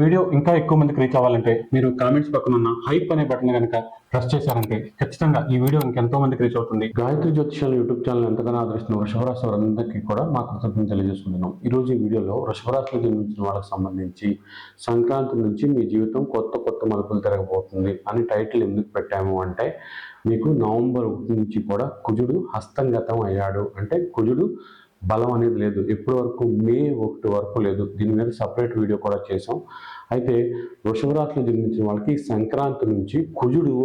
Video ఇంకా ఎక్కువ మందికి రీచ్ అవ్వాలంటే మీరు కామెంట్స్ పక్కన ఉన్న హైప్ అనే బటన్ కనుక ప్రెస్ చేశారంటే ఖచ్చితంగా ఈ వీడియో ఇంకెంతో మందికి రీచ్ అవుతుంది. గాయత్రి జ్యోతిషాల యూట్యూబ్ ఛానల్ ఎంతగానో ఆదరిస్తున్న వృషభరాశి వారందరికీ కూడా మా కృతజ్ఞతలు తెలియజేసుకుంటున్నాం. ఈ రోజు ఈ వీడియోలో వృషభరాశిలో జన్మించిన వాళ్ళకి సంబంధించి సంక్రాంతి నుంచి మీ జీవితం కొత్త కొత్త మలుపులు తిరగబోతుంది అని టైటిల్ ఎందుకు పెట్టాము అంటే మీకు నవంబర్ ఒకటి నుంచి కూడా కుజుడు హస్తంగతం అయ్యాడు. అంటే కుజుడు బలం అనేది లేదు. ఇప్పటి వరకు మే ఒకటి వరకు లేదు. దీని మీద సపరేట్ వీడియో కూడా చేసాం అయితే వృషభరాశిలో జన్మించిన వాళ్ళకి సంక్రాంతి నుంచి కుజుడు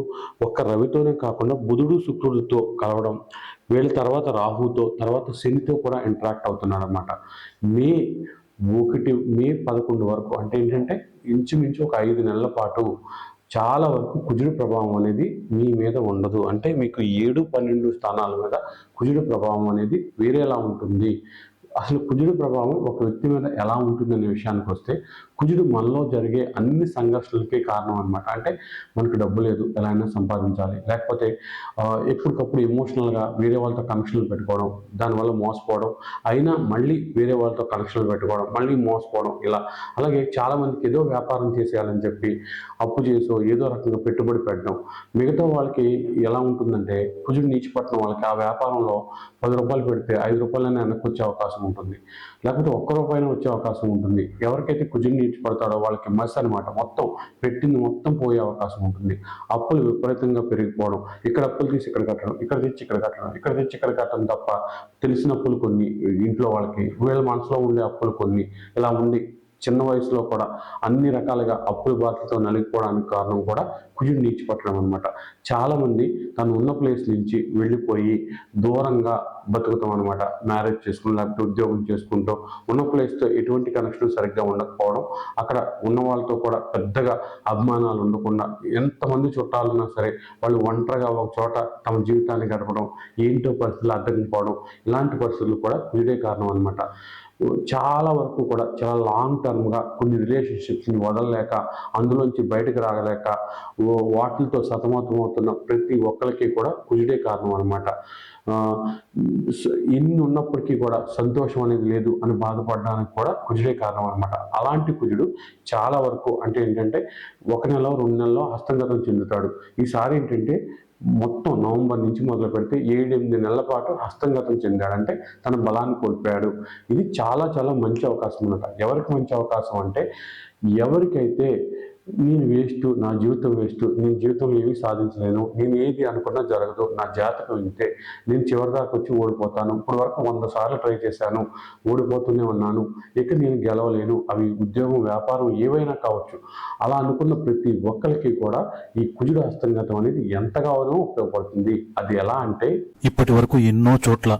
ఒక్క రవితోనే కాకుండా బుధుడు శుక్రుడితో కలవడం వీళ్ళ తర్వాత రాహుతో తర్వాత శనితో కూడా ఇంటరాక్ట్ అవుతున్నాడు అనమాట మే ఒకటి మే పదకొండు వరకు అంటే ఏంటంటే ఇంచుమించు ఒక ఐదు నెలల పాటు చాలా వరకు కుజుడు ప్రభావం అనేది మీ మీద ఉండదు. అంటే మీకు ఏడు పన్నెండు స్థానాల మీద కుజుడు ప్రభావం అనేది వేరేలా ఉంటుంది. అసలు కుజుడు ప్రభావం ఒక వ్యక్తి మీద ఎలా ఉంటుంది అనే విషయానికి వస్తే కుజుడు మనలో జరిగే అన్ని సంఘర్షణలకి కారణం అనమాట అంటే మనకు డబ్బు లేదు ఎలా అయినా సంపాదించాలి. లేకపోతే ఎప్పటికప్పుడు ఎమోషనల్గా వేరే వాళ్ళతో కనెక్షన్లు పెట్టుకోవడం దానివల్ల మోసపోవడం అయినా మళ్ళీ వేరే వాళ్ళతో కనెక్షన్లు పెట్టుకోవడం మళ్ళీ మోసపోవడం ఇలా. అలాగే చాలామందికి ఏదో వ్యాపారం చేసేయాలని చెప్పి అప్పు చేసో ఏదో రకంగా పెట్టుబడి పెట్టడం. మిగతా వాళ్ళకి ఎలా ఉంటుందంటే కుజుడు నీచిపట్నం వాళ్ళకి ఆ వ్యాపారంలో పది రూపాయలు పెడితే ఐదు రూపాయలనే వెనక్కి వచ్చే అవకాశం ఉంటుంది. లేకపోతే ఒక్క రూపాయన వచ్చే అవకాశం ఉంటుంది. ఎవరికైతే కుజుని నీచి పడతాడో వాళ్ళకి మస్ అనమాట మొత్తం పెట్టింది మొత్తం పోయే అవకాశం ఉంటుంది. అప్పులు విపరీతంగా పెరిగిపోవడం. ఇక్కడ అప్పులు తీసి ఇక్కడ కట్టడం ఇక్కడ తెచ్చి ఇక్కడ కట్టడం ఇక్కడ తెచ్చి ఇక్కడ కట్టడం తప్ప తెలిసిన అప్పులు కొన్ని ఇంట్లో వాళ్ళకి వీళ్ళ మనసులో ఉండే అప్పులు కొన్ని ఇలా ఉంది. చిన్న వయసులో కూడా అన్ని రకాలుగా అప్పుల బాధలతో నలిగిపోవడానికి కారణం కూడా కుజుడు నీచి పట్టడం అనమాట చాలామంది తను ఉన్న ప్లేస్ నుంచి వెళ్ళిపోయి దూరంగా బతుకుతాం అనమాట మ్యారేజ్ చేసుకుని లేకపోతే ఉద్యోగం చేసుకుంటూ ఉన్న ప్లేస్తో ఎటువంటి కనెక్షన్ సరిగ్గా ఉండకపోవడం అక్కడ ఉన్న వాళ్ళతో కూడా పెద్దగా అభిమానాలు ఉండకుండా ఎంతమంది చుట్టాలున్నా సరే వాళ్ళు ఒంటరిగా ఒక చోట తమ జీవితాన్ని గడపడం ఏంటో పరిస్థితులు అడ్డగిపోవడం ఇలాంటి పరిస్థితులు కూడా వీడే కారణం అనమాట చాలా వరకు కూడా చాలా లాంగ్ టర్మ్గా కొన్ని రిలేషన్షిప్స్ని వదలలేక అందులోంచి బయటకు రాగలేక ఓ- వాటితో సతమతమవుతున్న ప్రతి ఒక్కరికి కూడా కుజుడే కారణం అనమాట ఇన్ని ఉన్నప్పటికీ కూడా సంతోషం అనేది లేదు అని బాధపడడానికి కూడా కుజుడే కారణం అనమాట అలాంటి కుజుడు చాలా వరకు అంటే ఏంటంటే ఒక నెల రెండు నెలలో హస్తంగతం చెందుతాడు. ఈసారి ఏంటంటే మొత్తం నవంబర్ నుంచి మొదలు పెడితే ఏడెనిమిది నెలల పాటు హస్తంగతం చెందాడంటే తన బలాన్ని కోల్పోయాడు. ఇది చాలా చాలా మంచి అవకాశం అనమాట ఎవరికి మంచి అవకాశం అంటే ఎవరికైతే నేను వేస్ట్ నా జీవితం వేస్ట్ నేను జీవితంలో ఏమీ సాధించలేను నేను ఏది అనుకున్నా జరగదు నా జాతకం ఇంతే. నేను చివరిదాకా వచ్చి ఓడిపోతాను. ఇప్పటి వరకు వంద సార్లు ట్రై చేశాను ఓడిపోతూనే ఉన్నాను. ఇక నేను గెలవలేను. అవి ఉద్యోగం వ్యాపారం ఏవైనా కావచ్చు. అలా అనుకున్న ప్రతి ఒక్కరికి కూడా ఈ కుజుడు హస్తంగతం అనేది ఎంతగానో ఉపయోగపడుతుంది. అది ఎలా అంటే ఇప్పటి వరకు ఎన్నో చోట్ల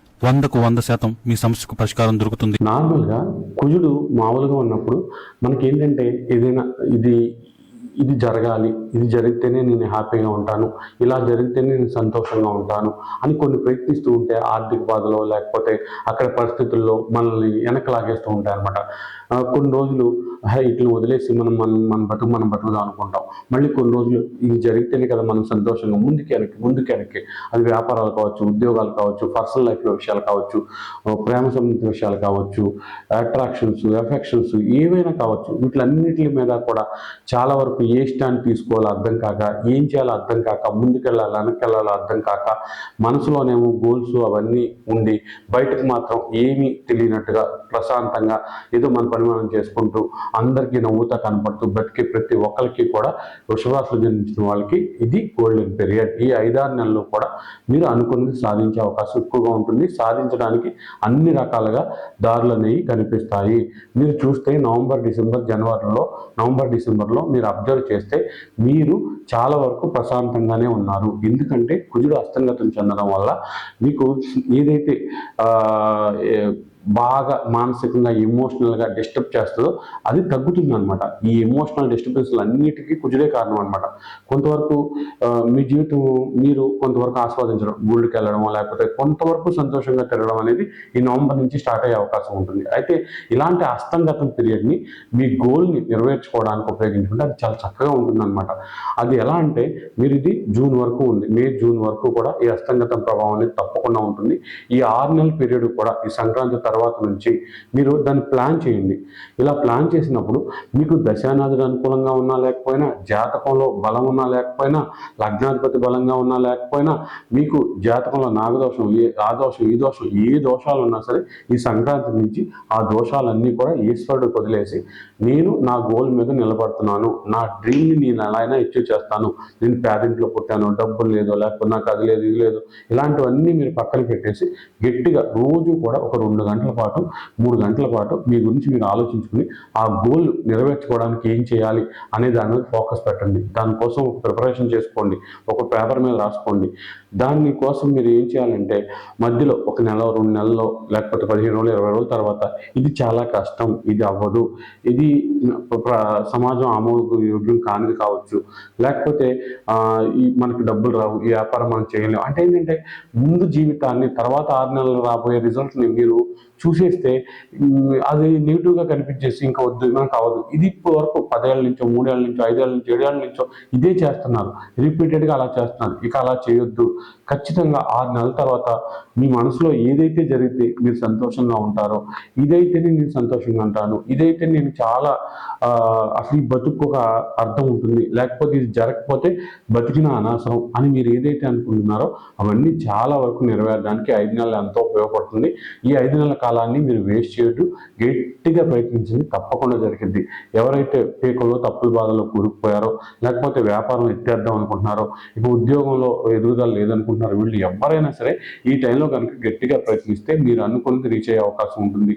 వందకు వంద శాతం మీ సమస్యకు పరిష్కారం దొరుకుతుంది. నార్మల్గా కుజుడు మామూలుగా ఉన్నప్పుడు మనకి ఏంటంటే ఏదైనా ఇది ఇది జరగాలి ఇది జరిగితేనే నేను హ్యాపీగా ఉంటాను ఇలా జరిగితేనే నేను సంతోషంగా ఉంటాను అని కొన్ని ప్రయత్నిస్తూ ఉంటే ఆర్థిక బాధలో లేకపోతే అక్కడ పరిస్థితుల్లో మనల్ని వెనక లాగేస్తూ ఉంటాయి అనమాట కొన్ని రోజులు ఇట్లా వదిలేసి మనం మనం మన బతుకు మనం బతుకుదాం అనుకుంటాం. మళ్ళీ కొన్ని రోజులు ఇది జరిగితేనే కదా మనం సంతోషంగా ముందుకు వెనక్కి ముందుకు వెనక్కి. అది వ్యాపారాలు కావచ్చు ఉద్యోగాలు కావచ్చు పర్సనల్ లైఫ్లో విషయాలు కావచ్చు ప్రేమ సంబంధిత విషయాలు కావచ్చు అట్రాక్షన్స్ ఎఫెక్షన్స్ ఏవైనా కావచ్చు వీటిలన్నిటి మీద కూడా చాలా వరకు వరకు ఏ స్టాండ్ తీసుకోవాలో అర్థం కాక ఏం చేయాలో అర్థం కాక ముందుకెళ్ళాలి వెనక్కెళ్ళాలో అర్థం కాక మనసులోనేమో గోల్స్ అవన్నీ ఉండి బయటకు మాత్రం ఏమీ తెలియనట్టుగా ప్రశాంతంగా ఏదో మన పని మనం చేసుకుంటూ అందరికీ నవ్వుతా కనపడుతూ బతికే ప్రతి ఒక్కరికి కూడా వృషభరాశిలో జన్మించిన వాళ్ళకి ఇది గోల్డెన్ పీరియడ్ ఈ ఐదారు నెలలో కూడా మీరు అనుకున్నది సాధించే అవకాశం ఎక్కువగా ఉంటుంది. సాధించడానికి అన్ని రకాలుగా దారులు అనేవి కనిపిస్తాయి. మీరు చూస్తే నవంబర్ డిసెంబర్ జనవరిలో నవంబర్ డిసెంబర్లో మీరు అబ్జర్వ్ చేస్తే మీరు చాలా వరకు ప్రశాంతంగానే ఉన్నారు. ఎందుకంటే కుజుడు అస్తంగతం చెందడం వల్ల మీకు ఏదైతే బాగా మానసికంగా ఎమోషనల్గా డిస్టర్బ్ చేస్తుందో అది తగ్గుతుంది అనమాట ఈ ఎమోషనల్ డిస్టర్బెన్స్లు అన్నిటికీ కుజుడే కారణం అనమాట కొంతవరకు మీ జీవితం మీరు కొంతవరకు ఆస్వాదించడం గుళ్ళకి వెళ్ళడం లేకపోతే కొంతవరకు సంతోషంగా తిరగడం అనేది ఈ నవంబర్ నుంచి స్టార్ట్ అయ్యే అవకాశం ఉంటుంది. అయితే ఇలాంటి అస్తంగతం పీరియడ్ని మీ గోల్ని నెరవేర్చుకోవడానికి ఉపయోగించుకుంటే అది చాలా చక్కగా ఉంటుంది అనమాట అది ఎలా అంటే మీరు ఇది జూన్ వరకు ఉంది. మే జూన్ వరకు కూడా ఈ అస్తంగతం ప్రభావం అనేది తప్పకుండా ఉంటుంది. ఈ ఆరు నెలల పీరియడ్ కూడా ఈ సంక్రాంతి తర్వాత నుంచి మీరు దాన్ని ప్లాన్ చేయండి. ఇలా ప్లాన్ చేసినప్పుడు మీకు దశానాథుడు అనుకూలంగా ఉన్నా లేకపోయినా జాతకంలో బలం ఉన్నా లేకపోయినా లగ్నాధిపతి బలంగా ఉన్నా లేకపోయినా మీకు జాతకంలో నాగదోషం ఏ ఆ దోషం ఈ దోషం ఏ దోషాలు ఉన్నా సరే ఈ సంక్రాంతి నుంచి ఆ దోషాలన్నీ కూడా ఈశ్వరుడు వదిలేసి నేను నా గోల్ మీద నిలబడుతున్నాను. నా డ్రీమ్ని నేను ఎలా అయినా అచీవ్ చేస్తాను. నేను పేదింట్లో పుట్టాను. డబ్బులు లేదో లేకపోతే నాకు అది లేదు ఇది లేదు. ఇలాంటివన్నీ మీరు పక్కన పెట్టేసి గట్టిగా రోజు కూడా ఒక రెండు గంటలు పాటు మూడు గంటల పాటు మీ గురించి మీరు ఆలోచించుకుని ఆ గోల్ నెరవేర్చుకోవడానికి ఏం చేయాలి అనే దాని మీద ఫోకస్ పెట్టండి. దానికోసం ఒక ప్రిపరేషన్ చేసుకోండి. ఒక పేపర్ మీద రాసుకోండి. దాని కోసం మీరు ఏం చేయాలంటే మధ్యలో ఒక నెల రెండు నెలలో లేకపోతే పదిహేను రోజులు ఇరవై రోజుల తర్వాత ఇది చాలా కష్టం ఇది అవ్వదు. ఇది సమాజం ఆమోద యోగ్యం కానిది కావచ్చు. లేకపోతే ఈ మనకి డబ్బులు రావు ఈ వ్యాపారం మనం చేయలేము అంటే ఏంటంటే ముందు జీవితాన్ని తర్వాత ఆరు నెలలు రాబోయే రిజల్ట్ని మీరు చూసేస్తే అది నెగిటివ్గా కనిపించేసి ఇంకా వద్దు మనకు అవ్వదు ఇది ఇప్పటి వరకు పదేళ్ళ నుంచో మూడేళ్ళ నుంచో ఐదేళ్ళ నుంచో ఏడేళ్ళ నుంచో ఇదే చేస్తున్నారు. రిపీటెడ్గా అలా చేస్తున్నారు. ఇక అలా చేయొద్దు. ఖచ్చితంగా ఆరు నెలల తర్వాత మీ మనసులో ఏదైతే జరిగితే మీరు సంతోషంగా ఉంటారో ఇదైతేనే నేను సంతోషంగా ఉంటాను. ఇదైతే నేను చాలా అసలు ఈ బతుకు ఒక అర్థం ఉంటుంది. లేకపోతే ఇది జరగకపోతే బతికిన అనవసరం అని మీరు ఏదైతే అనుకుంటున్నారో అవన్నీ చాలా వరకు నెరవేరడానికి ఐదు నెలలు ఎంతో ఉపయోగపడుతుంది. ఈ ఐదు నెలల కాలాన్ని మీరు వేస్ట్ చేయొద్దు. గట్టిగా ప్రయత్నించింది తప్పకుండా జరిగింది. ఎవరైతే పేకలో తప్పుల బాధలో కూరుకుపోయారో లేకపోతే వ్యాపారం ఎత్తేద్దాం అనుకుంటున్నారో ఇక ఉద్యోగంలో ఎదుగుదల లేదనుకుంటున్నారో వీళ్ళు ఎవరైనా సరే ఈ టైంలో కనుక గట్టిగా ప్రయత్నిస్తే మీరు అనుకున్నది రీచ్ అయ్యే అవకాశం ఉంటుంది.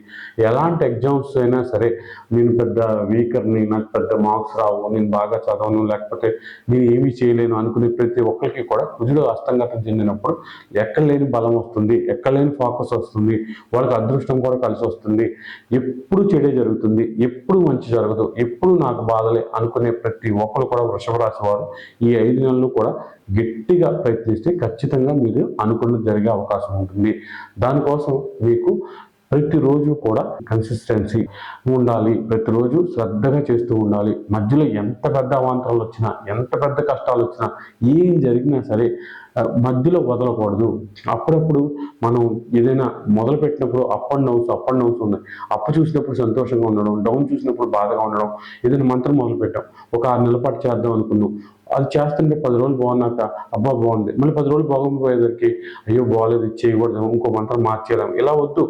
ఎలాంటి ఎగ్జామ్స్ అయినా సరే నేను పెద్ద వీకర్ని నాకు పెద్ద మార్క్స్ రావు నేను బాగా చదవను లేకపోతే నేను ఏమీ చేయలేను అనుకునే ప్రతి ఒక్కరికి కూడా కుజుడు అస్తంగతం చెందినప్పుడు ఎక్కడ లేని బలం వస్తుంది ఎక్కడ లేని ఫోకస్ వస్తుంది వాళ్ళకి అదృష్టం కూడా కలిసి వస్తుంది. ఎప్పుడు చెడే జరుగుతుంది ఎప్పుడు మంచి జరగదు ఎప్పుడు నాకు బాధలే అనుకునే ప్రతి ఒక్కరు కూడా వృషభ రాశి వారు ఈ ఐదు నెలలు కూడా గట్టిగా ప్రయత్నిస్తే ఖచ్చితంగా మీరు అనుకున్నది జరిగే అవకాశం ఉంటుంది. దానికోసం మీకు ప్రతిరోజు కూడా కన్సిస్టెన్సీ ఉండాలి. ప్రతిరోజు శ్రద్ధగా చేస్తూ ఉండాలి. మధ్యలో ఎంత పెద్ద అవాంతరాలు వచ్చినా ఎంత పెద్ద కష్టాలు వచ్చినా ఏం జరిగినా సరే మధ్యలో వదలకూడదు. అప్పుడప్పుడు మనం ఏదైనా మొదలు పెట్టినప్పుడు up and downs up and downs ఉన్నాయి. అప్పు చూసినప్పుడు సంతోషంగా ఉండడం డౌన్ చూసినప్పుడు బాధగా ఉండడం ఏదైనా మంత్రం మొదలు పెట్టాం. ఒక ఆరు నెలల పాటు చేద్దాం అనుకున్నాం. అది చేస్తుంటే పది రోజులు బాగున్నాక అబ్బా బాగుంది. మళ్ళీ పది రోజులు బాగుపోయేసరికి అయ్యో బాగాలేదు చేయకూడదు ఇంకో మంత్రం మార్చేయడం ఇలా వద్దు.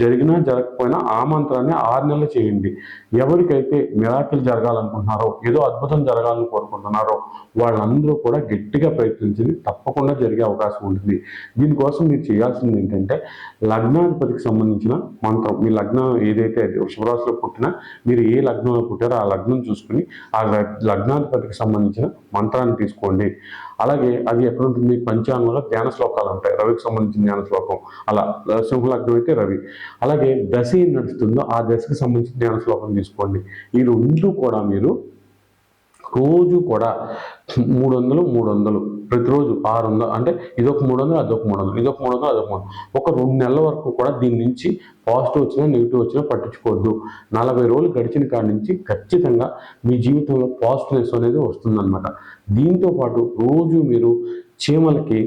జరిగినా జరగకపోయినా ఆ మంత్రాన్ని ఆరు నెలలు చేయండి. ఎవరికైతే మిరాకిల్ జరగాలనుకుంటున్నారో ఏదో అద్భుతం జరగాలని కోరుకుంటున్నారో వాళ్ళందరూ కూడా గట్టిగా ప్రయత్నించింది తప్పకుండా జరిగే అవకాశం ఉంటుంది. దీనికోసం మీరు చేయాల్సింది ఏంటంటే లగ్నాధిపతికి సంబంధించిన మంత్రం మీ లగ్నం ఏదైతే వృషభరాశిలో పుట్టినా మీరు ఏ లగ్నంలో పుట్టారో ఆ లగ్నం చూసుకుని ఆ లగ్- లగ్నాధిపతికి సంబంధించిన మంత్రాన్ని తీసుకోండి. అలాగే అది ఎక్కడుంటుంది? పంచాంగంలో జ్ఞాన శ్లోకాలు ఉంటాయి. రవికి సంబంధించిన జ్ఞాన శ్లోకం. అలా సింహలగ్నం అయితే రవి. అలాగే దశ ఏం నడుస్తుందో ఆ దశకి సంబంధించిన జ్ఞాన శ్లోకం తీసుకోండి. ఈ రెండు కూడా మీరు రోజు కూడా మూడు వందలు మూడు వందలు ప్రతిరోజు ఆరు వందలు అంటే ఇదొక మూడు వందలు అదొక మూడు వందలు ఇదొక మూడు వందలు అదొక మూడు ఒక రెండు నెలల వరకు కూడా దీని నుంచి పాజిటివ్ వచ్చినా నెగిటివ్ వచ్చినా పట్టించుకోవద్దు. నలభై రోజులు గడిచిన కాడి నుంచి ఖచ్చితంగా మీ జీవితంలో పాజిటివ్నెస్ అనేది వస్తుందన్నమాట. దీంతో పాటు రోజు మీరు చీమలకి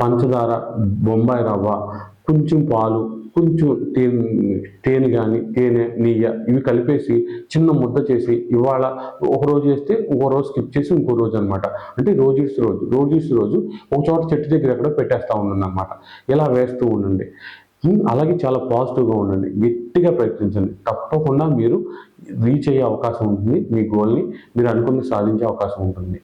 పంచదార బొంబాయి రవ్వ కొంచెం పాలు కొంచెం తేనె తేనె కానీ తేనె నెయ్య ఇవి కలిపేసి చిన్న ముద్ద చేసి ఇవాళ ఒక రోజు వేస్తే ఇంకో రోజు స్కిప్ చేసి ఇంకో రోజు అనమాట అంటే రోజు రోజు రోజు రోజు ఒక చోట చెట్టు దగ్గర ఎక్కడో పెట్టేస్తూ ఉండండి అనమాట ఇలా వేస్తూ ఉండండి. అలాగే చాలా పాజిటివ్గా ఉండండి. గట్టిగా ప్రయత్నించండి. తప్పకుండా మీరు రీచ్ అయ్యే అవకాశం ఉంటుంది. మీ గోల్ని మీరు అనుకుని సాధించే అవకాశం ఉంటుంది.